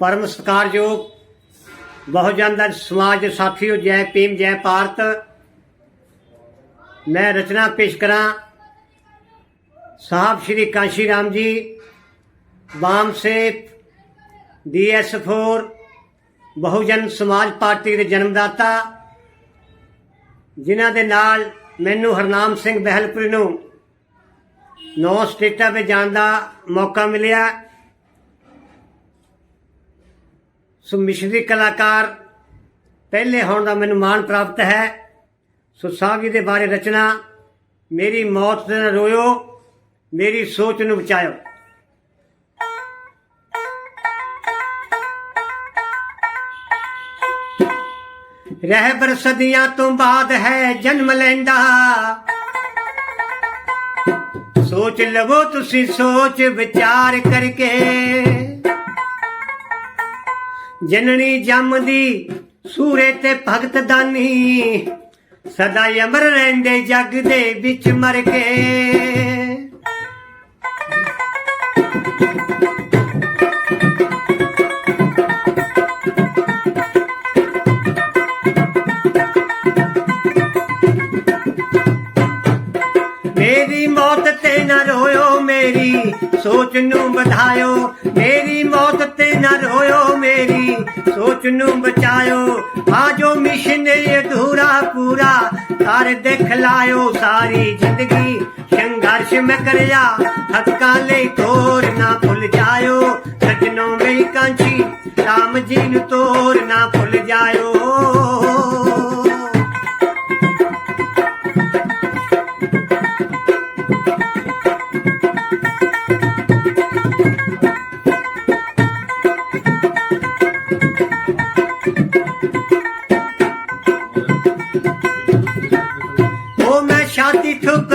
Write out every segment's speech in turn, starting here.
ਪਰਮ ਸਤਿਕਾਰਯੋਗ ਬਹੁਜਨ ਦਾ ਸਮਾਜ ਦੇ ਸਾਥੀਓ, ਜੈ ਭੀਮ, ਜੈ ਭਾਰਤ। ਮੈਂ ਰਚਨਾ ਪੇਸ਼ ਕਰਾਂ। ਸਾਹਿਬ ਸ਼੍ਰੀ ਕਾਂਸ਼ੀ ਰਾਮ ਜੀ, ਵਾਮ ਸੇਤ ਡੀਐਸ4 ਬਹੁਜਨ ਸਮਾਜ ਪਾਰਟੀ ਦੇ ਜਨਮਦਾਤਾ, ਜਿਨ੍ਹਾਂ ਦੇ ਨਾਲ ਮੈਨੂੰ ਹਰਨਾਮ ਸਿੰਘ ਬਹਿਲਪੁਰੀ ਨੂੰ ਨੌ ਸਟੇਟਾਂ 'ਤੇ ਜਾਣ ਦਾ ਮੌਕਾ ਮਿਲਿਆ। ਸੋ ਮਿਸ਼ਨਰੀ ਕਲਾਕਾਰ ਪਹਿਲੇ ਹੋਣ ਦਾ ਮੈਨੂੰ ਮਾਣ ਪ੍ਰਾਪਤ ਹੈ। ਸੋ ਸਾਹਿਬ ਦੇ ਬਾਰੇ ਰਚਨਾ, ਮੇਰੀ ਮੌਤ ਤੇ ਰੋਇਓ, ਮੇਰੀ ਸੋਚ ਨੂੰ ਬਚਾਇਓ। ਰਹਿਬਰ ਸਦੀਆਂ ਤੋਂ ਬਾਅਦ ਹੈ ਜਨਮ ਲੈਂਦਾ। ਸੋਚ ਲਵੋ ਤੁਸੀਂ ਸੋਚ ਵਿਚਾਰ ਕਰਕੇ। ਜਨਨੀ ਜੰਮਦੀ, ਸੂਰੇ ਤੇ ਭਗਤ ਦਾਨੀ। ਸਦਾ ਅਮਰ ਰਹਿੰਦੇ ਜੱਗ ਦੇ ਵਿੱਚ ਮਰ ਕੇ। ਮੇਰੀ ਮੌਤ ਤੇ ਨਾ ਰੋਇਓ ਮੇਰੀ, ਸੋਚ ਨੂੰ ਵਧਾਇਓ। ਮੇਰੀ ਮੌਤ ਨਾ ਰੋਇਓ ਮੇਰੀ, ਸੋਚ ਨੂੰ ਬਚਾਇਓ। ਆ ਜੋ ਮਿਸ਼ਨ ਅਧੂਰਾ ਪੂਰਾ, ਘਰ ਦੇਖ ਲਾਇਓ ਸਾਰੀ ਜ਼ਿੰਦਗੀ। ਸੰਘਰਸ਼ ਮੈਂ ਕਰਿਆ, ਹੱਕਾਂ ਲਈ ਤੋਰ ਨਾ ਭੁੱਲ ਜਾਇਓ। ਸਜਣੋ ਮੇਰੀ ਕਾਂਚੀ ਰਾਮ ਜੀ ਨੂੰ ਤੋਰ ਨਾ ਭੁੱਲ ਜਾਇਓ।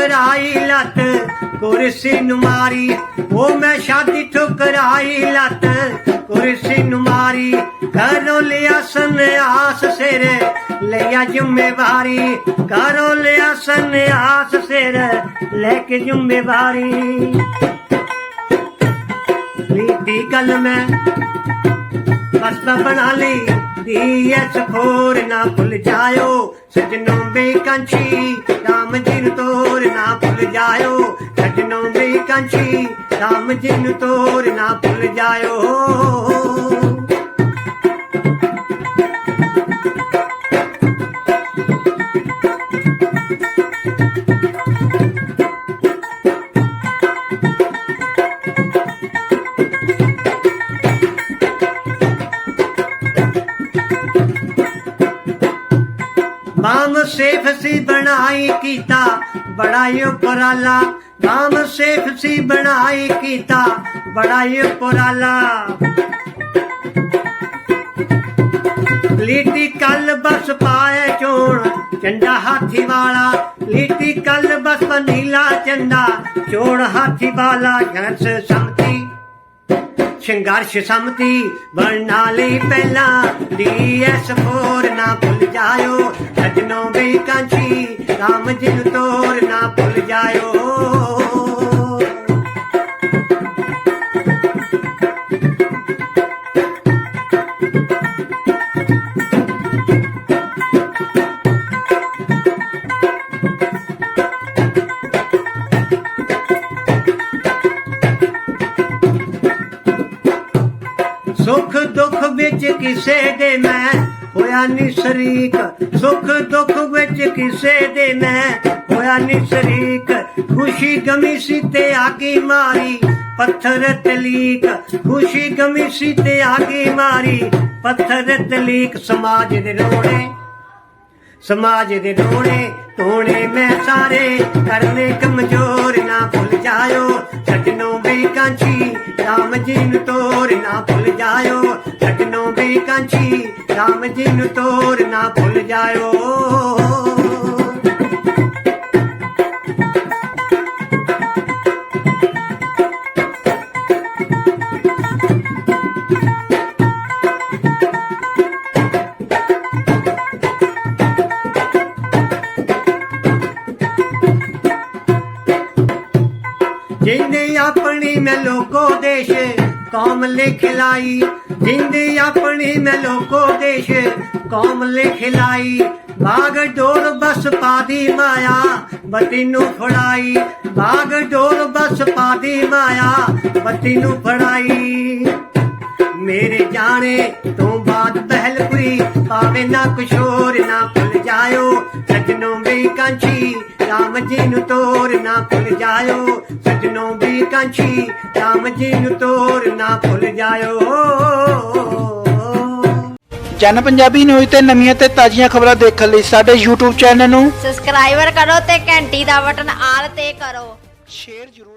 ਠੁਕਰਾਈ ਲੱਤ, ਕੁਰਸੀ ਨੂੰ ਮਾਰੀ। ਉਹ ਮੈਂ ਛਾਤੀ ਠੁਕਰਾਈ ਲੱਤ, ਕੁਰਸੀ ਨੂੰ ਮਾਰੀ। ਘਰੋਂ ਲਿਆ ਸੰਨਿਆਸ ਸਿਰ, ਲਿਆ ਜ਼ਿੰਮੇਵਾਰੀ। ਘਰੋਂ ਲਿਆ ਸੰਨਿਆਸ ਸਿਰ, ਲੈ ਕੇ ਜ਼ਿੰਮੇਵਾਰੀ। ਲੀਤੀ ਗੱਲ ਮੈਂ ਬਸਤਾ ਬਣਾ ਲਈ। ਐਸ ਖੋਰ ਨਾ ਭੁੱਲ ਜਾਇਓ। ਸਜਣੋਂ ਬੇਕੰਛੀ ਰਾਮ ਜੀ ਨੂੰ ਤੋਰ ਨਾ ਭੁੱਲ ਜਾਇਓ। ਸਜਣੋਂ ਬੇਕੰਛੀ ਰਾਮ ਜੀ ਨੂੰ ਤੋਰ ਨਾ ਭੁੱਲ ਜਾਇਓ। ਬਾਮ ਸੇਫ ਸੀ ਬਣਾਈ ਕੀਤਾ ਬੜਾ ਹੀ ਉਪਰਾਲਾ। ਬਾਮ ਸੇਫ ਸੀ ਬਣਾਈ ਕੀਤਾ ਬੜਾ ਉਪਰਾਲਾ। ਲੀਟੀ ਕੱਲ ਬਸ ਪਾਏ ਚੋਣ ਚੰਡਾ ਹਾਥੀ ਵਾਲਾ। ਲੀਟੀ ਕੱਲ ਬਸ ਨੀਲਾ ਚੰਡਾ ਚੋਣ ਹਾਥੀ ਵਾਲਾ। ਘਰਸ ਸੰਮਤੀ, ਸੰਘਰਸ਼ ਸਮਤੀ ਬਣਨਾ ਲਈ ਪਹਿਲਾਂ। ਡੀਐਸ ਫੋਰ ਨਾ ਭੁੱਲ ਜਾਇਓ ਸਜਣੋਂ ਵੀ ਕਾਂਚੀ ਰਾਮ ਜੀ ਤੋਰ ਨਾ ਭੁੱਲ ਜਾਇਓ। ਸੁਖ ਦੁੱਖ ਵਿੱਚ ਕਿਸੇ ਦੇ ਮੈਂ ਹੋਇਆ ਨੀ ਸ਼ਰੀਕ, ਸੁਖ ਦੁੱਖ ਵਿੱਚ ਕਿਸੇ ਦੇ ਮੈਂ ਹੋਇਆ ਨੀ ਸ਼ਰੀਕ, ਖੁਸ਼ੀ ਗਮੀ ਸੀ ਤੇ ਆਗੀ ਮਾਰੀ, ਪੱਥਰ ਤਲੀਕ ਖੁਸ਼ੀ ਗਮੀ ਸੀ ਤੇ ਆਗੀ ਮਾਰੀ, ਪੱਥਰ ਤਲੀਕ ਸਮਾਜ ਦੇ ਰੋਣੇ ਸਮਾਜ ਦੇ ਰੋਣੇ ਟੋਣੇ ਮੈਂ ਸਾਰੇ ਕਰਨੇ ਕਮਜ਼ੋਰ ਨਾ ਭੁੱਲ ਜਾਇਓ। ਸਜਣੋਂ ਵੀ ਕਾਂਚੀ ਰਾਮ ਜੀ ਨੂੰ ਤੋਰ ਨਾ ਭੁੱਲ ਜਾਇਓ। ਸਜਣੋਂ ਵੀ ਕਾਂਚੀ ਰਾਮ ਜੀ ਨੂੰ ਤੋਰ ਨਾ ਭੁੱਲ ਜਾਇਓ। ਜਿੰਨੇ ਆਪਣੀ ਮੈਂ ਲੋਕੋ ਦੇਸ਼, ਕੌਮ ਲਿਖਲਾਈ ਜਿੰਦੀ ਆਪਣੀ ਮੈਂ ਲੋਕੋ ਦੇਸ਼, ਕੌਮ ਲੈ ਖਿਲਾਈ ਬਾਗ ਡੋਰ ਬਸ ਪਾਦੀ ਮਾਇਆ, ਬੱਤੀ ਨੂੰ ਫੜਾਈ। ਬਾਗ ਡੋਰ ਬਸ ਪਾਦੀ ਮਾਇਆ, ਬੱਤੀ ਨੂੰ ਫੜਾਈ। ਮੇਰੇ ਜਾਣੇ ਤੋਂ ਬਾਅਦ ਪਹਿਲਪੁਰੀ ਪਾਵੇ ਨਾ ਕੁਸ਼ੋਰ ਨਾ ਭੁੱਲ ਜਾਇਓ। ਸਜਣੋਂ ਵੀ ਕਾਂਚੀ ਰਾਮ ਜੀ ਨੂੰ ਤੋਰ ਨਾ ਭੁੱਲ ਜਾਇਓ। ਸਜਣੋਂ ਵੀ ਕਾਂਚੀ ਰਾਮ ਜੀ ਨੂੰ ਤੋਰ ਨਾ ਭੁੱਲ ਜਾਇਓ। ਜਨ ਪੰਜਾਬੀ ਨਿਊਜ਼ ਤੇ ਨਵੀਆਂ ਤੇ ਤਾਜ਼ੀਆਂ ਖਬਰਾਂ ਦੇਖਣ ਲਈ ਸਾਡੇ YouTube ਚੈਨਲ ਨੂੰ ਸਬਸਕ੍ਰਾਈਬਰ ਕਰੋ ਤੇ ਘੰਟੀ ਦਾ ਬਟਨ ਆਲ ਤੇ ਕਰੋ। ਸ਼ੇਅਰ ਜ਼ਰੂਰ